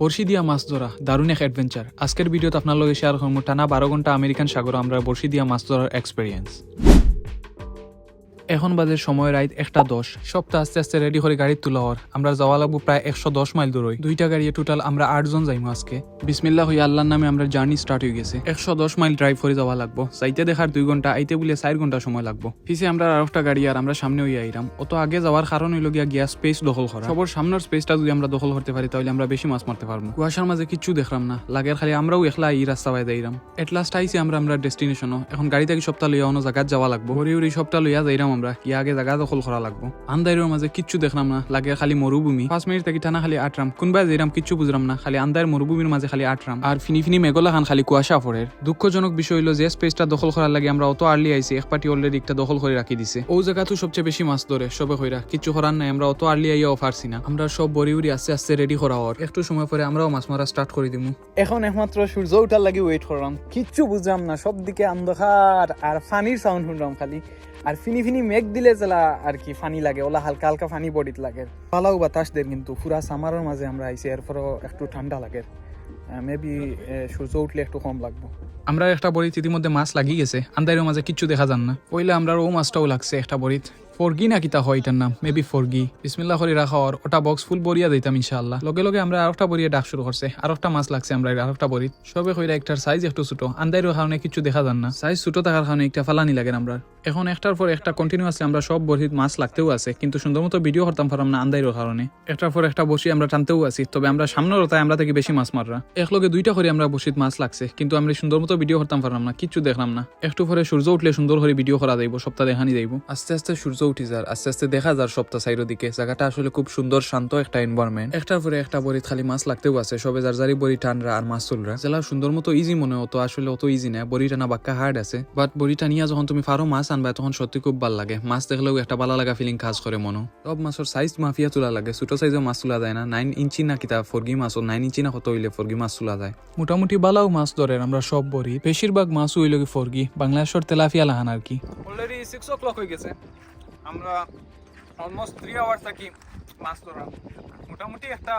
বর্ষি দিয়া মাছ ধরা, দারুণ এক অ্যাডভেঞ্চার আজকের ভিডিওতে আপনার লগে শেয়ার করব টানা বারো ঘণ্টা আমেরিকান সাগর আমরা বর্ষি দিয়া মাছ ধরার এক্সপিরিয়েন্স এখন বাজে সময় রাইত একটা দশ। সপ্তাহ আস্তে আস্তে রেডি করে গাড়ি তোলা হওয়ার। আমরা যাওয়া লাগবো প্রায় একশো দশ মাইল দূরই। দুইটা গাড়ি টোটাল আমরা আটজন যাইমু আজকে। বিসমিল্লা হয়ে আল্লাহর নামে আমরা জার্নি স্টার্ট হয়ে গেছে। একশো দশ মাইল ড্রাইভ করে যাওয়া লাগবো। যাইতে দেখার দুই ঘণ্টা, আইতে বলে চার ঘণ্টা সময় লাগবো। পিছে আমরা আর একটা গাড়ি আর আমরা সামনে হইয়া আইরাম। অত আগে যাওয়ার কারণ হইল গিয়া গিয়া স্পেস দখল করা। সবর সামনের স্পেসটা যদি আমরা দখল করতে পারি, তাহলে আমরা বেশি মাছ মারতে পারব। কুয়াশার মাঝে কিচ্ছু দেখলাম না। লাগের খালি আমরাও একলা এই রাস্তা বাই যাইরাম এট লাস্ট আইসি আমরা আমরা ডেস্টিনেশনও এখন গাড়ি থেকে সপ্তাহ লইয়া অন্য জায়গাত যাওয়া লাগবো। হরি হরি সপ্তাহ লইয়া যাইরাম আমরা কি আগে জায়গা দখল করা লাগবো? আন্দাইরের মাঝে কিচ্ছু দেখলাম না, লাগে খালি মরুভূমি পাঁচ মিনিট থেকে টানা খালি আটরাম কোনবা যাইরাম কিচ্ছু বুঝলাম না, খালি আন্দায়ের মরুভূমির মাঝে খালি আটরাম আর ফিনি ফিনি মেঘলা খান খালি কুয়াশা ফোরের দুঃখজনক বিষয় হলো যে স্পেসটা দখল করার লাগে আমরা অত আর্লি আইছি এক পার্টি অলরেডি একটা দখল করে রাখি দিছে। ও জায়গাতো সবচেয়ে বেশি মাছ ধরে সবে কইরা। কিচ্ছু করার নাই, আমরা অত আর্লি আইয়াও পারছি না। আমরা সব বড়ি উড়ি আস্তে আস্তে রেডি করা হওয়ার একটু সময় পরে আমরাও মাছ মারা স্টার্ট করে দিমু। এখন একমাত্র সূর্য উঠার লাগি ওয়েট করলাম কিচ্ছু বুঝলাম না সব দিকে অন্ধকার আর ফানির সাউন্ড শুনলাম খালি। আর ফিনি ফিনি মেঘ দিলে যেলা আর কি ফানি লাগে, ওলা হালকা হালকা ফানি বডিত লাগে। পালাও বাতাস দের কিন্তু, পুরা সামারের মাঝে আমরা আইছি এরপরও একটু ঠান্ডা লাগে। মেবি সূর্য উঠলে একটু কম লাগবো। আমরা একটা বড়িত ইতিমধ্যে মাছ লাগিয়ে গেছে আন্দারের মাঝে কিচ্ছু দেখা যান না। পইলে আমরা ও মাছটাও লাগছে একটা বড়িত। ফরগি না কিতা হয় এটার নাম? মেবি ফরগি। বিসমিল্লা করে রাখা আর ওটা বক্স ফুল বরিয়া দিতাম ইনশাআল্লাহ। লগে লগে আমরা আরেকটা বরিয়া ডাক শুরু করছে। আরেকটা মাছ লাগছে আমরা আরেকটা বরিত সবে কইরা একটার সাইজ একটু ছোট। আন্দারের কারণে কিছু দেখা যান না। সাইজ ছোট থাকার কারণে একটা ফালানি লাগে আমরা এখন একটার পর একটা কন্টিনিউয়াসলি আমরা সব বরিত মাছ লাগতেও আছে। কিন্তু সুন্দর মতো ভিডিও করতাম পারলাম না আন্দারের কারণে। একটার পর একটা বসি আমরা টানতেও আছি। তবে আমরা সামনের ওটাই আমরা থেকে বেশি মাছ মাররা। একলগে দুইটা করে আমরা বসিত মাছ লাগছে। কিন্তু আমরা সুন্দর মতো ভিডিও করতাম পারলাম না। কিচ্ছু দেখলাম না। একটু পরে সূর্য উঠলে সুন্দর করে ভিডিও করা যাইব। সপ্তাহ দেখানি যাইব। আস্তে আস্তে সূর্য উঠি যার। আস্তে আস্তে দেখা যার সপ্তাহ সাইডের দিকে জায়গাটা আসলে খুব সুন্দর, শান্ত একটা এনভারনমেন্ট একটার পরে একটা বড়িত খালি মাছ লাগতেও আছে। সবে যার যারি বড়ি টানরা আর মাছ তুলরা জেলা সুন্দর মতো ইজি মনে হতো। আসলে অত ইজি না। বড়ি টানা বাক্কা হার্ড আছে। বাট বড়ি টানিয়া যখন তুমি ফারো মাছ আনবা, তখন সত্যি খুব ভালো লাগে। মাছ দেখলেও একটা ভালো লাগা ফিলিং কাজ করে মনো সব মাছের সাইজ মাফিয়া তোলা লাগে। ছোট সাইজের মাছ তোলা যায় না। নাইন ইঞ্চি না কিতা ফরগি মাছ নাইন ইঞ্চি না কত হইলে ফরগি মাছ তোলা যায়। মোটামুটি বালাও মাছ ধরে। আমরা সব বড়ি। বেশিরভাগ মাছ হইল ফরগি। বাংলাদেশের তেলাফিয়া লাহান আর কি। অলরেডি সিক্স ও ক্লক হয়ে গেছে। আমরা অলমোস্ট থ্রি আওয়ার থাকি মাছ ধরা মোটামুটি একটা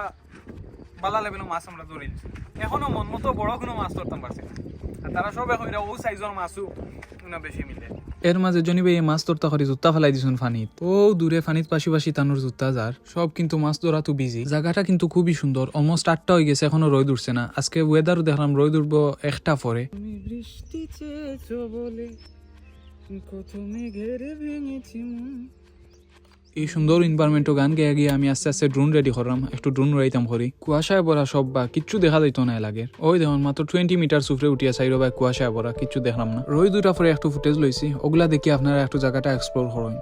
বালা লেভেলের মাছ আমরা ধরি এখনও মন মতো বড় কোনো মাছ ধরতাম পারছি না। আর তারা সব এখন ও সাইজের মাছও না বেশি মিলে। এর মাঝে জনিবে এই মাছ ধরতে করে জুত্তা ফেলাই দিছুন ফানিত। ও দূরে ফানিত পাশি পাশি তানোর জুত্তা যার সব কিন্তু মাছ ধরা তো বিজি জায়গাটা কিন্তু খুবই সুন্দর অলমোস্ট আটটা হয়ে গেছে এখনও রোদ উঠছে না। আজকে ওয়েদারও দেখলাম রোদ উঠবো একটা পরে বৃষ্টি চেয়েছো বলে। এই সুন্দর ইনভারমেন্ট গান গেয়ে গিয়ে আমি আস্তে আস্তে ড্রোন রেডি করলাম একটু ড্রোন উড়াইতাম করি কুয়াশায় ভরা সব বা কিচ্ছু দেখা যাইতো না লাগে। ওই দেখুন মাত্র টোয়েন্টি মিটার সুফরে উঠিয়া সাইড বা কুয়াশায় ভরা কিচ্ছু দেখলাম না। রই দুটা পরে একটু ফুটেজ লইছি ওগুলা দেখি আপনারা একটু জায়গাটা এক্সপ্লোর করেন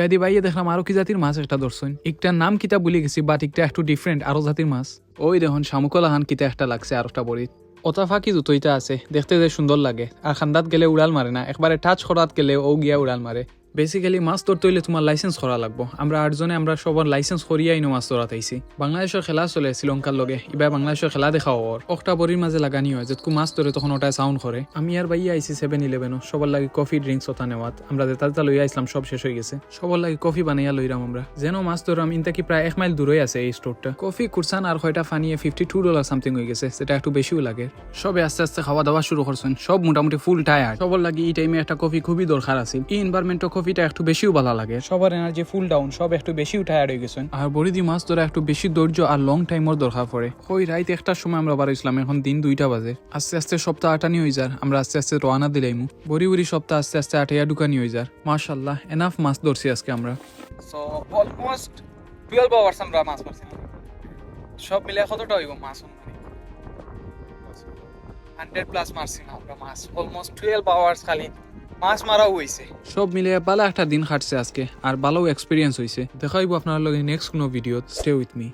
ইবাদি বাইয়ে দেখলাম আরও কি জাতির মাছ একটা দর্শন একটার নাম কিতা বলে গেছি বাট একটা একটু ডিফারেন্ট আরও জাতির মাছ। ওই দেখুন, শামুকল আহান কিতা একটা লাগছে আর একটা বড়িত। ওটা ফাঁকি জুতোইটা আছে, দেখতে যে সুন্দর লাগে। আর খান্দাত গেলে উড়াল মারে না, একবারে টাচ করাত গেলে ও গিয়া উড়াল মারে। বেসিক্যালি মাছ ধরতে হইলে তোমার লাইসেন্স করা লাগবো। আমরা আটজনে, আমরা সবার লাইসেন্স করিয়াই মাছ ধরাত আইছি। বাংলাদেশের খেলা চলে শ্রীলঙ্কার লগে, এবার বাংলাদেশের খেলা দেখাও ওর একটা বড়ির মাঝে লাগানি হয়, যেটকু মাছ ধরে তখন ওটাই সাউন্ড করে। আমি আর বাইয়া আইছি সেভেন ইলেভেনও সবার লাগে কফি ড্রিঙ্কস ওটা নেওয়াত। আমরা যেটা যেটা লইয়া আইসলাম সব শেষ হয়ে গেছে। সবার লাগে কফি বানাইয়া লইরাম আমরা। যেন মাছ ধরাম ইনতাকি প্রায় এক মাইল দূরে আছে এই স্টোরটা কফি কুরসান আর কয়টা ফানিয়ে ফিফটি টু ডলার সামথিং হয়ে গেছে, সেটা একটু বেশিও লাগে। সবে আস্তে আস্তে খাওয়া দাওয়া শুরু করছেন, সব মোটামুটি ফুল টায়ার সবার লাগে এই টাইমে একটা কফি খুবই দরকার আছে। এই এনভারমেন্টও কফিটা একটু বেশিও ভালো লাগে। সবার এনার্জি ফুল ডাউন সব একটু বেশিও টায়ার্ড হয়ে গেছেন। আর বড়িদি মাছ ধরা একটু বেশি ধৈর্য আর লং টাইমর দরকার পড়ে। ওই রাইত একটার সময় আমরা বাড়াইছিলাম এখন দিন দুইটা বাজে। আস্তে আস্তে সপ্তাহ আটানি হয়ে যার আমরা আস্তে আস্তে রওনা দিলাইমু। বড়ি বড়ি সপ্তাহ আস্তে আস্তে আটাইয়া ঢুকানি হয়ে যার। মাশাল্লাহ এনাফ মাছ ধরছি আজকে আমরা। সো অলমোস্ট টুয়েলভ আওয়ার্স আমরা মাছ মারছি সব মিলে কতটা হইব মাছ? হান্ড্রেড প্লাস মারছি না আমরা মাছ। অলমোস্ট টুয়েলভ আওয়ার্স খালি মাছ মারাও হয়েছে সব মিলিয়ে ভালো একটা দিন কাটছে আজকে, আর ভালো এক্সপিরিয়েন্স হয়েছে দেখাইব আপনার লগে নেক্সট কোনো ভিডিও স্টে উইথ মি